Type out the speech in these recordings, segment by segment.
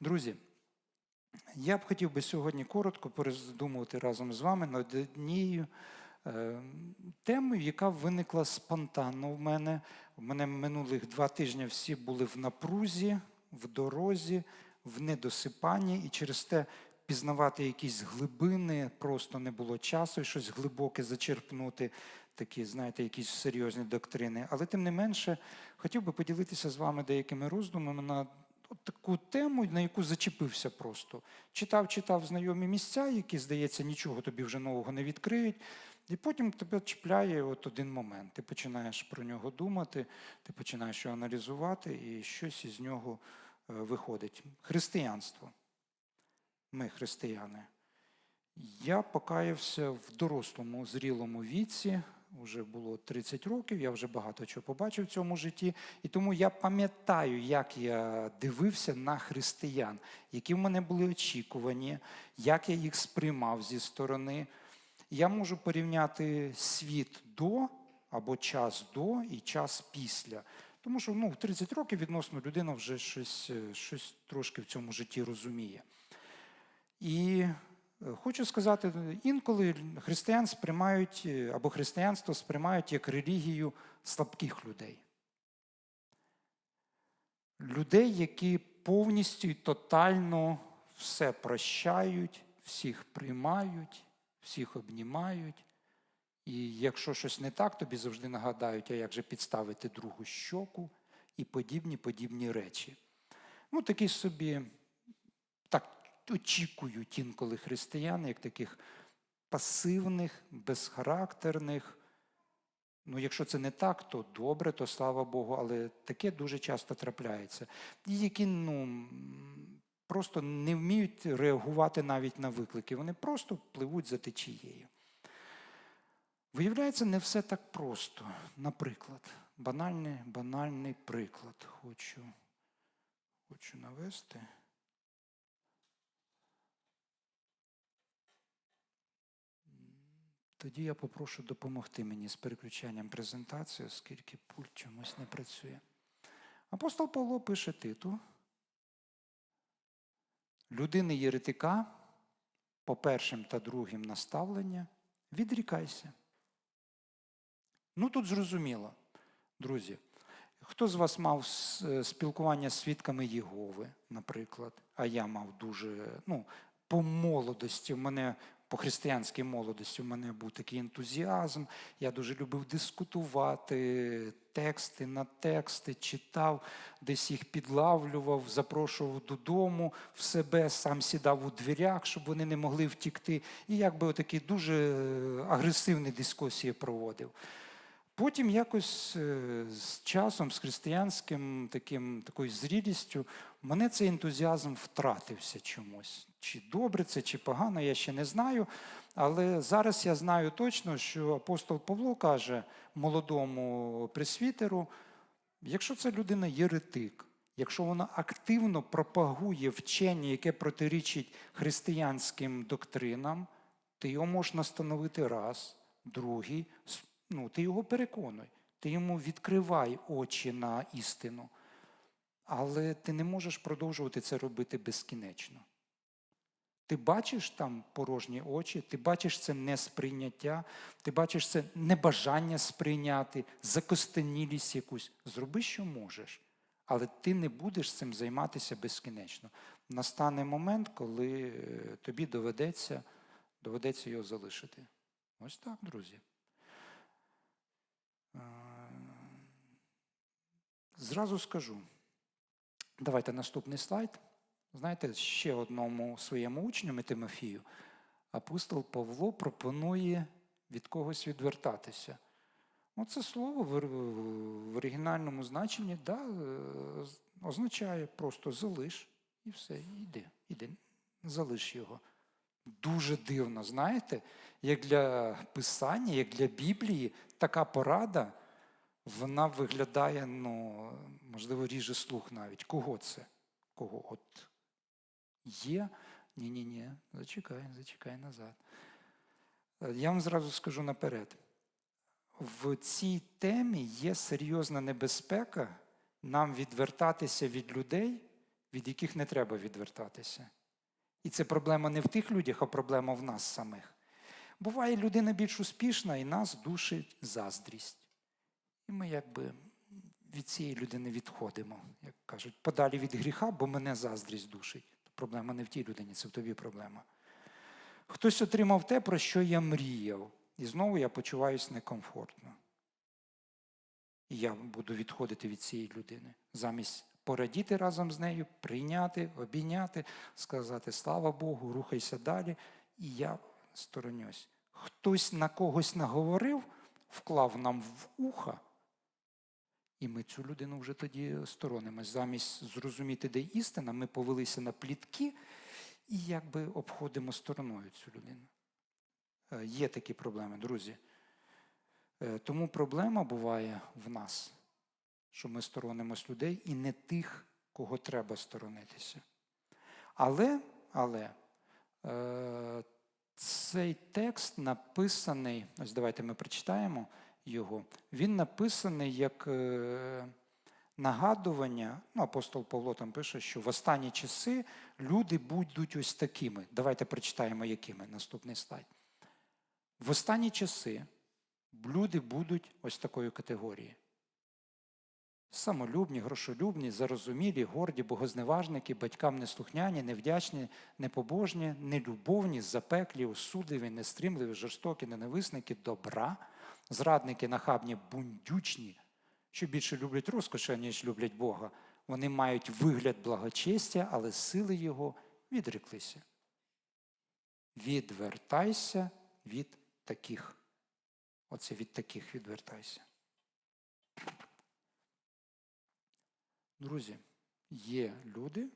Друзі, я б хотів би сьогодні коротко перездумувати разом з вами над однією е, темою, яка виникла спонтанно в мене. У мене минулих два тижні всі були в напрузі, в дорозі, в недосипанні, і через те пізнавати якісь глибини просто не було часу, і щось глибоке зачерпнути, такі, знаєте, якісь серйозні доктрини. Але тим не менше, хотів би поділитися з вами деякими роздумами на от таку тему, на яку зачепився просто. Читав, читав знайомі місця, які, здається, нічого тобі вже нового не відкриють. І потім тебе чіпляє от один момент. Ти починаєш про нього думати, ти починаєш його аналізувати, і щось із нього е, виходить. Християнство. Ми християни. Я покаявся в дорослому, зрілому віці. Вже було 30 років, я вже багато чого побачив в цьому житті. І тому я пам'ятаю, як я дивився на християн, які в мене були очікувані, як я їх сприймав зі сторони. Я можу порівняти світ до або час до і час після. Тому що ну, в 30 років відносно людина вже щось, е, щось трошки в цьому житті розуміє. І хочу сказати, інколи християн сприймають е, або християнство сприймають як релігію слабких людей. Людей, які повністю і тотально все прощають, всіх приймають, всіх обнімають. І якщо щось не так, тобі завжди нагадають, а як же підставити другу щоку і подібні подібні речі. Ну, такі собі так очікують інколи християни, як таких пасивних, безхарактерних. Ну, якщо це не так, то добре, то слава Богу, але таке дуже часто трапляється. І які ну, просто не вміють реагувати навіть на виклики. Вони просто пливуть за течією. Виявляється, не все так просто. Наприклад, банальний, банальний приклад хочу, хочу навести. Тоді я попрошу допомогти мені з переключанням презентації, оскільки пульт чомусь не працює. Апостол Павло пише Титу. Людини єретика по першим та другим наставлення відрікайся. Ну тут зрозуміло, друзі. Хто з вас мав спілкування з свідками Єгови, наприклад, а я мав дуже, ну, по молодості, в мене по християнській молодості в мене був такий ентузіазм. Я дуже любив дискутувати тексти на тексти, читав, десь їх підлавлював, запрошував додому в себе, сам сідав у дверях, щоб вони не могли втікти. І якби отакі дуже агресивні дискусії проводив. Потім якось е, з часом, з християнським таким, такою зрілістю, мене цей ентузіазм втратився чомусь. Чи добре це, чи погано, я ще не знаю. Але зараз я знаю точно, що апостол Павло каже молодому пресвітеру, якщо ця людина єретик, якщо вона активно пропагує вчення, яке протирічить християнським доктринам, ти його можеш настановити раз, другий, ну, ти його переконуй, ти йому відкривай очі на істину. Але ти не можеш продовжувати це робити безкінечно. Ти бачиш там порожні очі, ти бачиш це несприйняття, ти бачиш це небажання сприйняти, закостенілість якусь. Зроби, що можеш, але ти не будеш цим займатися безкінечно. Настане момент, коли е, тобі доведеться, доведеться його залишити. Ось так, друзі. Зразу скажу. Давайте наступний слайд. Знаєте, ще одному своєму учню Тимофію апостол Павло пропонує від когось відвертатися. Оце слово в, оригінальному значенні да, е, означає просто залиш і все, і йди, іди, залиш його. Дуже дивно, знаєте, як для писання, як для Біблії, така порада, вона виглядає, ну, можливо, ріже слух навіть. Кого це? Кого? От є? Ні-ні-ні, зачекай, зачекай назад. Е, Я вам зразу скажу наперед. В цій темі є серйозна небезпека нам відвертатися від людей, від яких не треба відвертатися. І це проблема не в тих людях, а проблема в нас самих. Буває, людина більш успішна, і нас душить заздрість. І ми якби від цієї людини відходимо, як кажуть, подалі від гріха, бо мене заздрість душить. Проблема не в тій людині, це в тобі проблема. Хтось отримав те, про що я мріяв, і знову я почуваюся некомфортно. І я буду відходити від цієї людини. Замість порадіти разом з нею, прийняти, обійняти, сказати слава Богу, рухайся далі, і я сторонюсь. Хтось на когось наговорив, вклав нам в уха, і ми цю людину вже тоді сторонимось. Замість зрозуміти, де істина, ми повелися на плітки і якби обходимо стороною цю людину. Е, Є такі проблеми, друзі. Е, Тому проблема буває в нас, що ми сторонимось людей і не тих, кого треба сторонитися. Але, але е, цей текст написаний, ось давайте ми прочитаємо його. Він написаний як е, нагадування. Ну, апостол Павло там пише, що в останні часи люди будуть ось такими. Давайте прочитаємо, якими. Наступний слайд. В останні часи люди будуть ось такої категорії. Самолюбні, грошолюбні, зарозумілі, горді, богозневажники, батькам неслухняні, невдячні, непобожні, нелюбовні, запеклі, осудливі, нестримливі, жорстокі, ненависники, добра, зрадники, нахабні, бундючні, що більше люблять розкоші, ніж люблять Бога. Вони мають вигляд благочестя, але сили його відреклися. Відвертайся від таких. Оце від таких відвертайся. Друзі, є люди,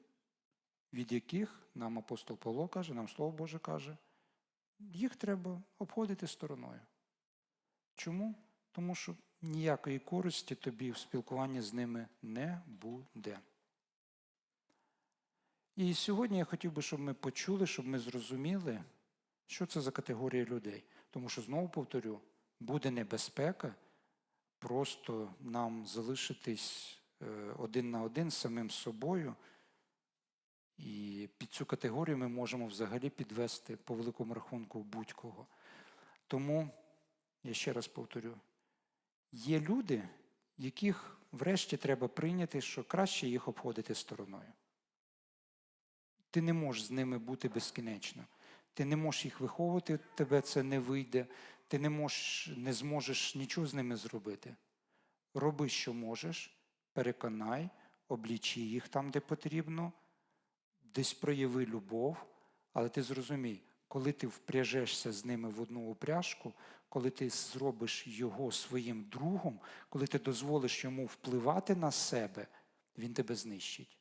від яких нам апостол Павло каже, нам Слово Боже каже, їх треба обходити стороною. Чому? Тому що ніякої користі тобі в спілкуванні з ними не буде. І сьогодні я хотів би, щоб ми почули, щоб ми зрозуміли, що це за категорія людей. Тому що, знову повторю, буде небезпека просто нам залишитись е, один на один з самим собою. І під цю категорію ми можемо взагалі підвести по великому рахунку будь-кого. Тому, я ще раз повторю, є люди, яких врешті треба прийняти, що краще їх обходити стороною. Ти не можеш з ними бути безкінечно. Ти не можеш їх виховувати, тебе це не вийде. Ти не можеш, не зможеш нічого з ними зробити. Роби, що можеш, переконай, облічи їх там, де потрібно, десь прояви любов, але ти зрозумій, коли ти впряжешся з ними в одну упряжку, коли ти зробиш його своїм другом, коли ти дозволиш йому впливати на себе, він тебе знищить.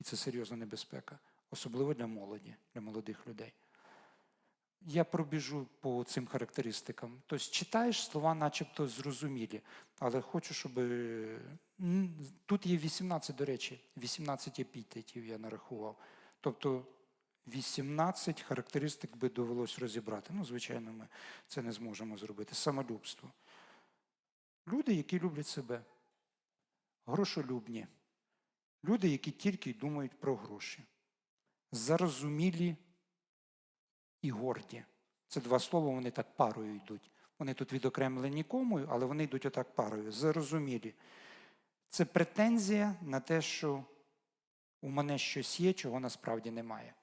І це серйозна небезпека, особливо для молоді, для молодих людей. Я пробіжу по цим характеристикам. Тобто читаєш слова, начебто зрозумілі, але хочу, щоб тут є 18, до речі, 18 епітетів я нарахував. Тобто 18 характеристик би довелось розібрати. Ну, звичайно, ми це не зможемо зробити. Самолюбство. Люди, які люблять себе, грошолюбні. Люди, які тільки думають про гроші, зарозумілі і горді. Це два слова, вони так парою йдуть. Вони тут відокремлені комою, але вони йдуть отак парою. Зарозумілі. Це претензія на те, що у мене щось є, чого насправді немає.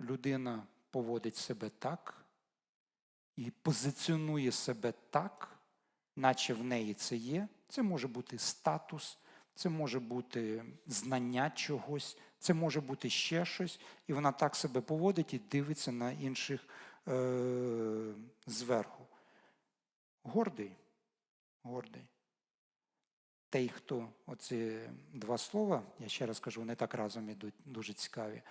Людина поводить себе так і позиціонує себе так, наче в неї це є. Це може бути статус, це може бути знання чогось, це може бути ще щось, і вона так себе поводить і дивиться на інших е- зверху. Гордий. Гордий. Той, хто оці два слова, я ще раз кажу, вони так разом ідуть, дуже цікаві.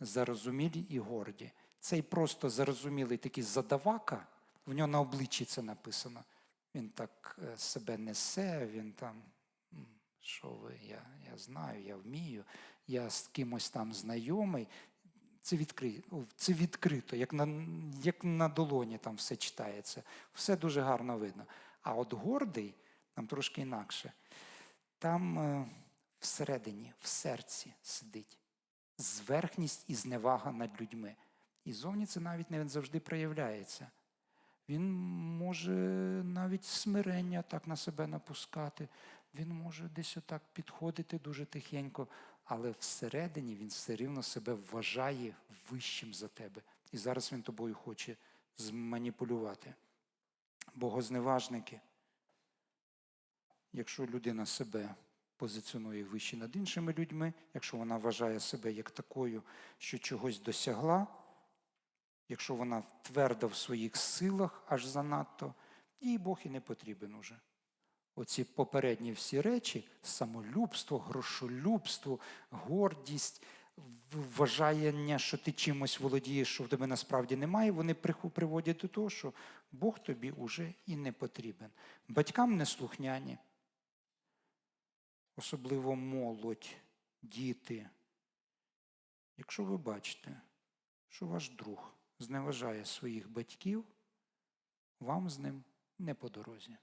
Зарозумілі і горді. Цей просто зарозумілий такий задавака, в нього на обличчі це написано. Він так е, себе несе, він там, що ви, я, я знаю, я вмію, я з кимось там знайомий. Це відкрито, це відкрито, як на, як на долоні там все читається. Все дуже гарно видно. А от гордий там трошки інакше. Там е, всередині, в серці сидить. Зверхність і зневага над людьми. І зовні це навіть не завжди проявляється. Він може навіть смирення так на себе напускати, він може десь отак підходити дуже тихенько, але всередині він все рівно себе вважає вищим за тебе. І зараз він тобою хоче зманіпулювати. Богозневажники. Якщо людина себе позиціонує вище над іншими людьми, якщо вона вважає себе як такою, що чогось досягла, якщо вона тверда в своїх силах аж занадто, їй Бог і не потрібен уже. Оці попередні всі речі самолюбство, грошолюбство, гордість, вважання, що ти чимось володієш, що в тебе насправді немає, вони приводять до того, що Бог тобі уже і не потрібен. Батькам неслухняні, особливо молодь, діти. Якщо ви бачите, що ваш друг зневажає своїх батьків, вам з ним не по дорозі.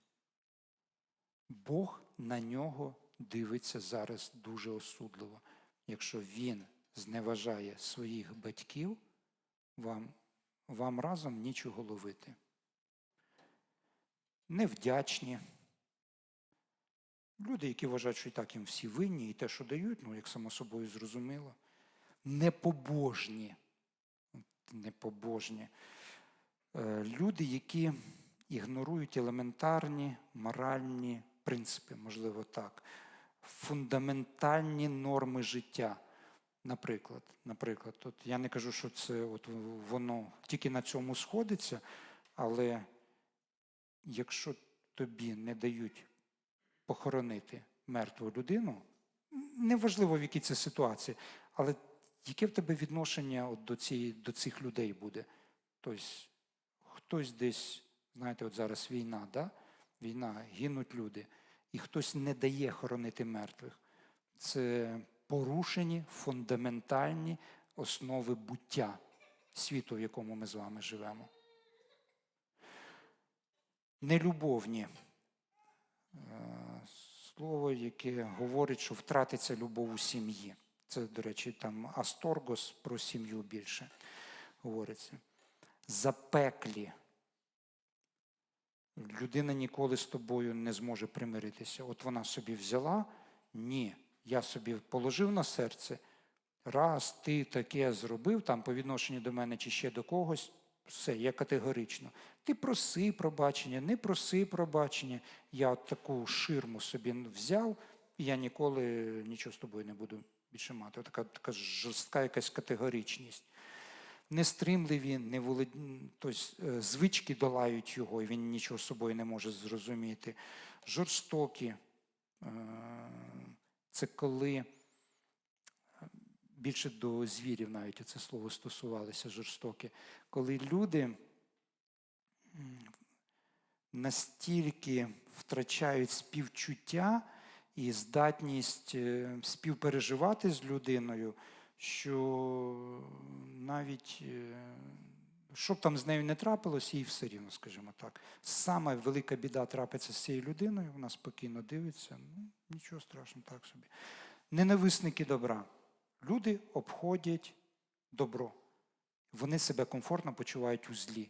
Бог на нього дивиться зараз дуже осудливо. Якщо він зневажає своїх батьків, вам, вам разом нічого ловити. Невдячні. Люди, які вважають, що і так їм всі винні, і те, що дають, ну, як само собою зрозуміло. Непобожні. Непобожні. Е, Люди, які ігнорують елементарні моральні принципи, можливо, так, фундаментальні норми життя. Наприклад, наприклад, от я не кажу, що це от воно тільки на цьому сходиться, але якщо тобі не дають похоронити мертву людину, неважливо в якій це ситуації, але яке в тебе відношення от до, цієї, до цих людей буде? Тобто хтось десь, знаєте, от зараз війна, да? війна, гинуть люди, і хтось не дає хоронити мертвих. Це порушені фундаментальні основи буття світу, в якому ми з вами живемо. Нелюбовні. Е, Слово, яке говорить, що втратиться любов у сім'ї. Це, до речі, там Асторгос про сім'ю більше говориться. Запеклі. Людина ніколи з тобою не зможе примиритися. От вона собі взяла, ні, я собі положив на серце, раз ти таке зробив, там по відношенню до мене чи ще до когось, все, я категорично. Ти проси пробачення, не проси пробачення. Я от таку ширму собі взяв, і я ніколи нічого з тобою не буду більше мати. От така, така жорстка якась категоричність. Нестримливі, не волод... тобто, звички долають його, і він нічого з собою не може зрозуміти. Жорстокі. е, Це коли більше до звірів навіть це слово стосувалося жорстокі, коли люди настільки втрачають співчуття і здатність е, співпереживати з людиною, що навіть е, що б там з нею не трапилось, їй все рівно, скажімо так. Саме велика біда трапиться з цією людиною, вона спокійно дивиться, ну, нічого страшного, так собі. Ненависники добра. Люди обходять добро. Вони себе комфортно почувають у злі.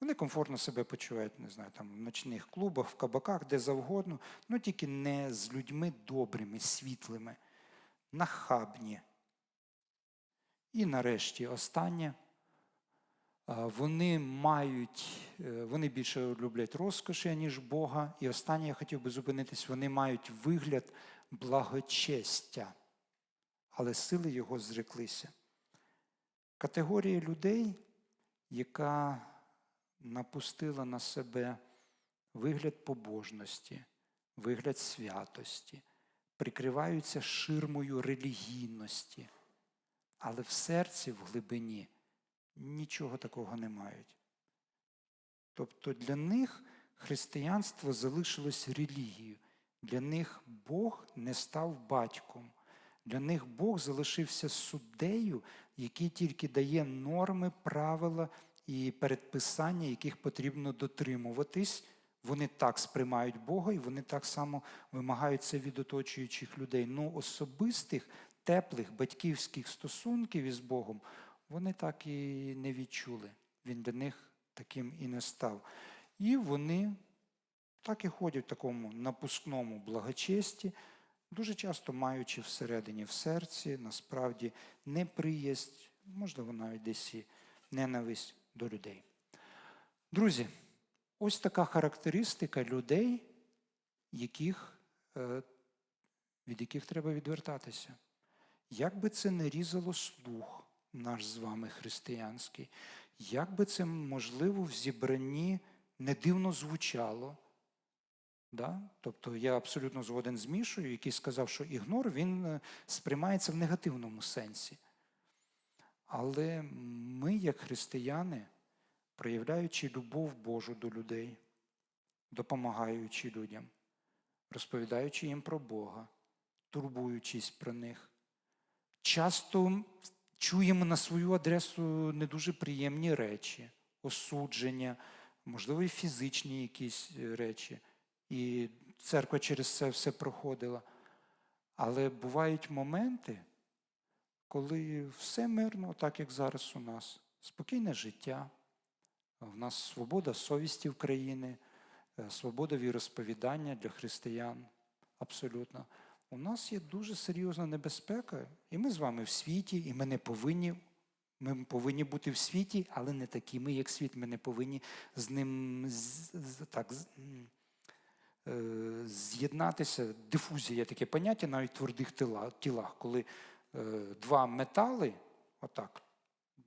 Вони комфортно себе почувають, не знаю, там в ночних клубах, в кабаках, де завгодно, ну тільки не з людьми добрими, світлими, нахабні. І нарешті останнє. Вони мають, е, вони більше люблять розкоші, ніж Бога. І останнє я хотів би зупинитись, вони мають вигляд благочестя, але сили його зреклися. Категорія людей, яка напустила на себе вигляд побожності, вигляд святості, прикриваються ширмою релігійності, але в серці, в глибині нічого такого не мають. Тобто для них християнство залишилось релігією, для них Бог не став батьком. Для них Бог залишився суддею, який тільки дає норми, правила і передписання, яких потрібно дотримуватись Вони так сприймають Бога і вони так само вимагають це від оточуючих людей. Ну, особистих, теплих батьківських стосунків із Богом вони так і не відчули. Він для них таким і не став. І вони так і ходять в такому напускному благочесті, дуже часто маючи всередині в серці насправді неприязнь, можливо, навіть десь і ненависть до людей. Друзі, ось така характеристика людей, яких, е, від яких треба відвертатися. Як би це не різало слух наш з вами християнський, як би це, можливо, в зібранні не дивно звучало. Да? Тобто я абсолютно згоден з Мішою, який сказав, що ігнор він е, сприймається в негативному сенсі. Але ми, як християни, проявляючи любов Божу до людей, допомагаючи людям, розповідаючи їм про Бога, турбуючись про них, часто чуємо на свою адресу не дуже приємні речі, осудження, можливо, і фізичні якісь е, речі. І церква через це все проходила. Але бувають моменти, коли все мирно, так як зараз у нас, спокійне життя, в нас свобода совісті в країни, е, свобода віросповідання для християн. Абсолютно. У нас є дуже серйозна небезпека, і ми з вами в світі, і ми не повинні. Ми повинні бути в світі, але не такими, як світ. Ми не повинні з ним так, з'єднатися. Дифузія таке поняття навіть в твердих тілах, коли е, два метали, отак,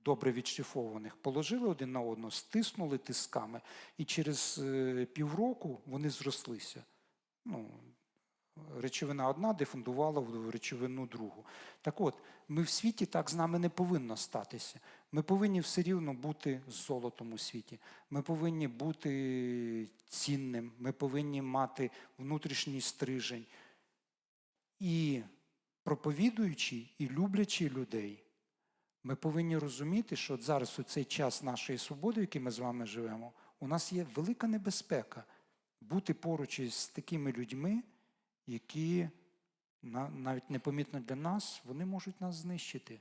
добре відшліфованих, положили один на одного, стиснули тисками, і через е, півроку вони зрослися. Ну, речовина одна дефундувала в речовину другу. Так от, ми в світі так з нами не повинно статися. Ми повинні все рівно бути золотом у світі. Ми повинні бути цінним, ми повинні мати внутрішній стрижень. І проповідуючи і люблячи людей, ми повинні розуміти, що от зараз у цей час нашої свободи, в який ми з вами живемо, у нас є велика небезпека бути поруч із такими людьми, які навіть непомітно для нас, вони можуть нас знищити.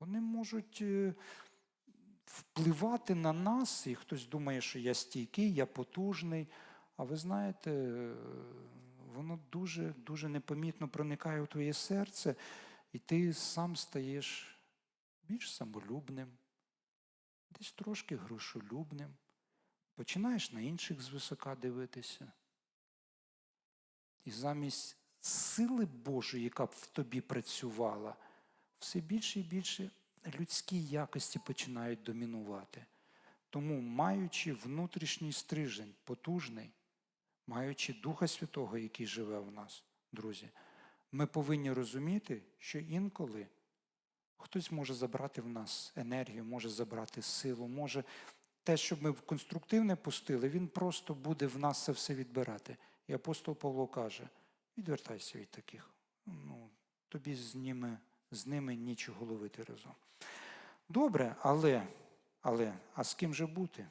Вони можуть е, впливати на нас, і хтось думає, що я стійкий, я потужний. А ви знаєте, е, воно дуже, дуже непомітно проникає у твоє серце, і ти сам стаєш більш самолюбним, десь трошки грошолюбним, починаєш на інших звисока дивитися. І замість сили Божої, яка б в тобі працювала, все більше і більше людські якості починають домінувати. Тому, маючи внутрішній стрижень, потужний, маючи Духа Святого, який живе в нас, друзі, ми повинні розуміти, що інколи хтось може забрати в нас енергію, може забрати силу, може те, що ми конструктивне пустили, він просто буде в нас це все відбирати. І апостол Павло каже: відвертайся від таких. Ну, тобі з ними, з ними нічого ловити разом. Добре, але, але, а з ким же бути?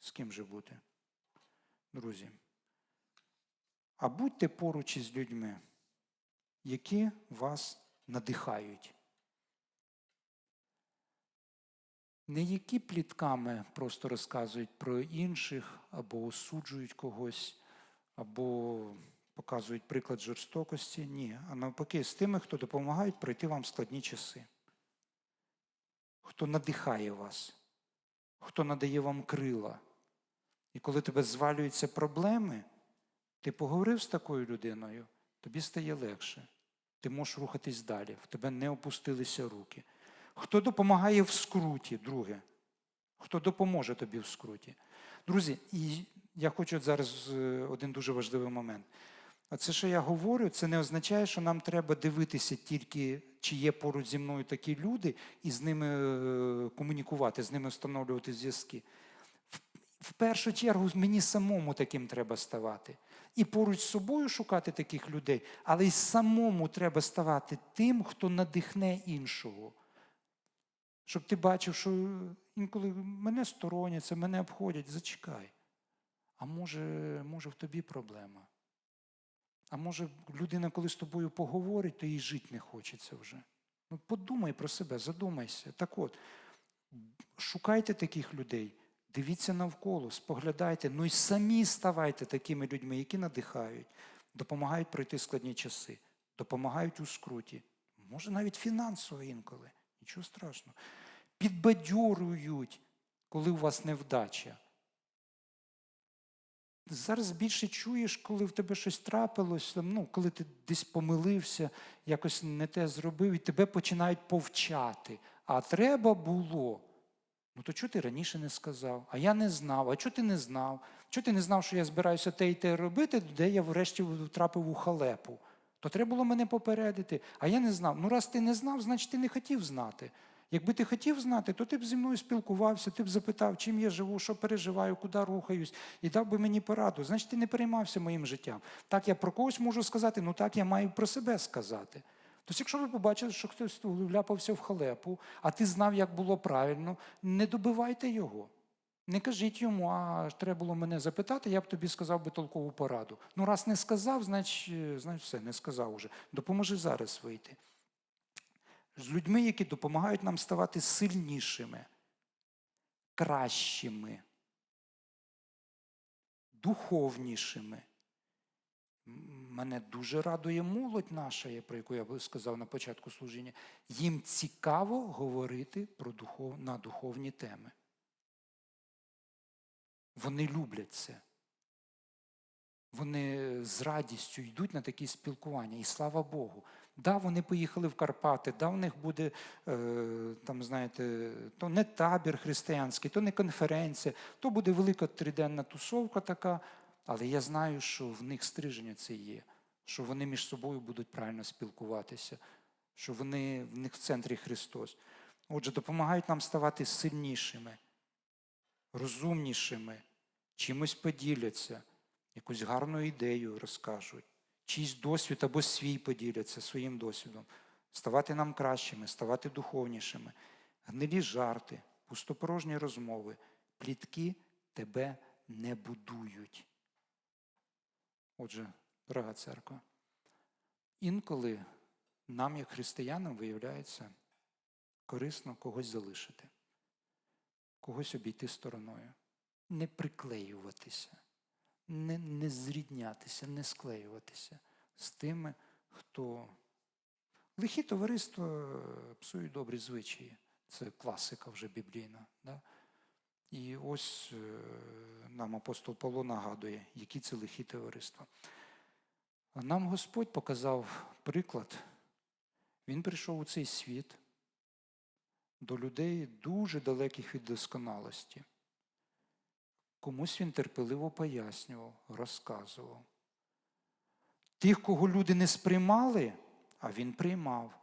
З ким же бути? Друзі. А будьте поруч із людьми, які вас надихають. Не які плітками просто розказують про інших, або осуджують когось, або показують приклад жорстокості. Ні, а навпаки, з тими, хто допомагають пройти вам складні часи, хто надихає вас, хто надає вам крила. І коли тебе звалюються проблеми, ти поговорив з такою людиною, тобі стає легше. Ти можеш рухатись далі, в тебе не опустилися руки. Хто допомагає в скруті, друге? Хто допоможе тобі в скруті? Друзі, і я хочу зараз е, один дуже важливий момент. Оце, що я говорю, це не означає, що нам треба дивитися тільки, чи є поруч зі мною такі люди, і з ними е, комунікувати, з ними встановлювати зв'язки. В- В першу чергу мені самому таким треба ставати. І поруч з собою шукати таких людей, але й самому треба ставати тим, хто надихне іншого. Щоб ти бачив, що інколи мене стороняться, мене обходять, зачекай. А може, може в тобі проблема? А може, людина, коли з тобою поговорить, то їй жити не хочеться вже. Ну, подумай про себе, задумайся. Так от, шукайте таких людей, дивіться навколо, споглядайте, ну і самі ставайте такими людьми, які надихають, допомагають пройти складні часи, допомагають у скруті, може навіть фінансово інколи, нічого страшного. Підбадьорюють, коли у вас невдача. Зараз більше чуєш, коли в тебе щось трапилось, ну, коли ти десь помилився, якось не те зробив, і тебе починають повчати. А треба було. Ну то чого ти раніше не сказав? А я не знав. А чого ти не знав? Чого ти не знав, що я збираюся те і те робити, де я врешті втрапив у халепу? То треба було мене попередити. А я не знав. Ну, раз ти не знав, значить ти не хотів знати. Якби ти хотів знати, то ти б зі мною спілкувався, ти б запитав, чим я живу, що переживаю, куди рухаюсь, і дав би мені пораду. Значить, ти не переймався моїм життям. Так я про когось можу сказати, ну так я маю про себе сказати. Тобто, якщо ви побачили, що хтось вляпався в халепу, а ти знав, як було правильно, не добивайте його. Не кажіть йому, а треба було мене запитати, я б тобі сказав би толкову пораду. Ну, раз не сказав, значить, значить все, не сказав уже. Допоможи зараз вийти. З людьми, які допомагають нам ставати сильнішими, кращими, духовнішими. Мене дуже радує молодь наша, про яку я сказав на початку служіння. Їм цікаво говорити про духов... на духовні теми. Вони люблять це. Вони з радістю йдуть на такі спілкування. І слава Богу. Да, вони поїхали в Карпати, да, в них буде, е, там, знаєте, то не табір християнський, то не конференція, то буде велика триденна тусовка така. Але я знаю, що в них стриження це є, що вони між собою будуть правильно спілкуватися, що вони в них в центрі Христос. Отже, допомагають нам ставати сильнішими, розумнішими, чимось поділяться, якусь гарну ідею розкажуть, чийсь досвід або свій поділяться своїм досвідом, ставати нам кращими, ставати духовнішими, гнилі жарти, пустопорожні розмови, плітки тебе не будують. Отже, дорога церква, інколи нам, як християнам, виявляється корисно когось залишити, когось обійти стороною, не приклеюватися, не, не зріднятися, не склеюватися з тими, хто лихі товариства псують добрі звичаї. Це класика вже біблійна. Да? І ось е, нам апостол Павло нагадує, які це лихі товариства. Нам Господь показав приклад. Він прийшов у цей світ до людей дуже далеких від досконалості. Комусь він терпеливо пояснював, розказував. Тих, кого люди не сприймали, а він приймав.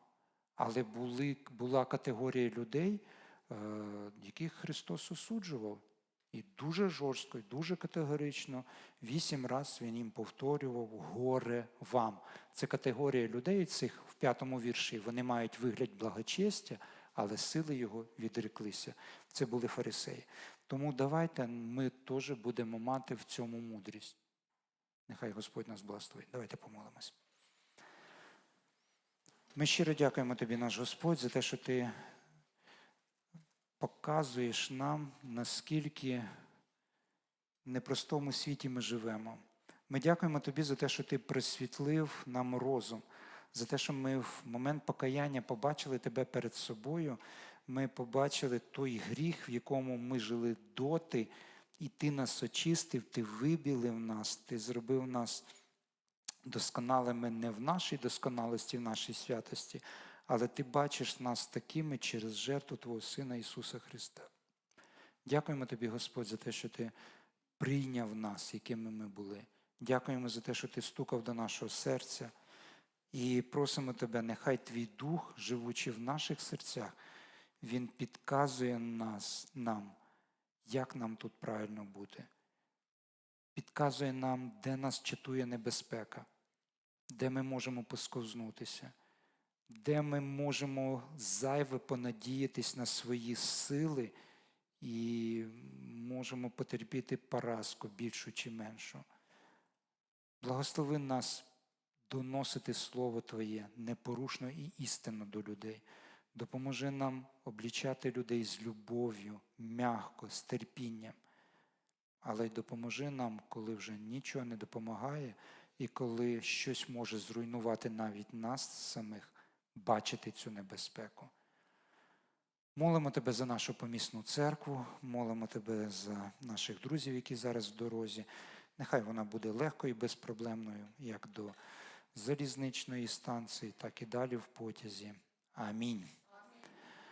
Але були, була категорія людей, е, яких Христос осуджував. І дуже жорстко, і дуже категорично вісім разів він їм повторював горе вам. Це категорія людей цих в п'ятому вірші. Вони мають вигляд благочестя, але сили його відреклися. Це були фарисеї. Тому давайте ми теж будемо мати в цьому мудрість. Нехай Господь нас благословить. Давайте помолимось. Ми щиро дякуємо тобі, наш Господь, за те, що ти показуєш нам, наскільки в непростому світі ми живемо. Ми дякуємо тобі за те, що ти присвітлив нам розум, за те, що ми в момент покаяння побачили тебе перед собою. Ми побачили той гріх, в якому ми жили доти, і ти нас очистив, ти вибілив нас, ти зробив нас досконалими не в нашій досконалості, в нашій святості, але ти бачиш нас такими через жертву Твого Сина Ісуса Христа. Дякуємо тобі, Господь, за те, що ти прийняв нас, якими ми були. Дякуємо за те, що ти стукав до нашого серця. І просимо тебе, нехай твій дух, живучи в наших серцях, він підказує нас, нам, як нам тут правильно бути. Підказує нам, де нас чатує небезпека, де ми можемо посковзнутися де ми можемо зайве понадіятись на свої сили і можемо потерпіти поразку більшу чи меншу. Благослови нас доносити Слово Твоє непорушно і істинно до людей. Допоможи нам облічати людей з любов'ю, м'ягко, з терпінням. Але й допоможи нам, коли вже нічого не допомагає, і коли щось може зруйнувати навіть нас самих, бачити цю небезпеку. Молимо тебе за нашу помісну церкву, молимо тебе за наших друзів, які зараз в дорозі. Нехай вона буде легкою і безпроблемною, як до залізничної станції, так і далі в потязі. Амінь.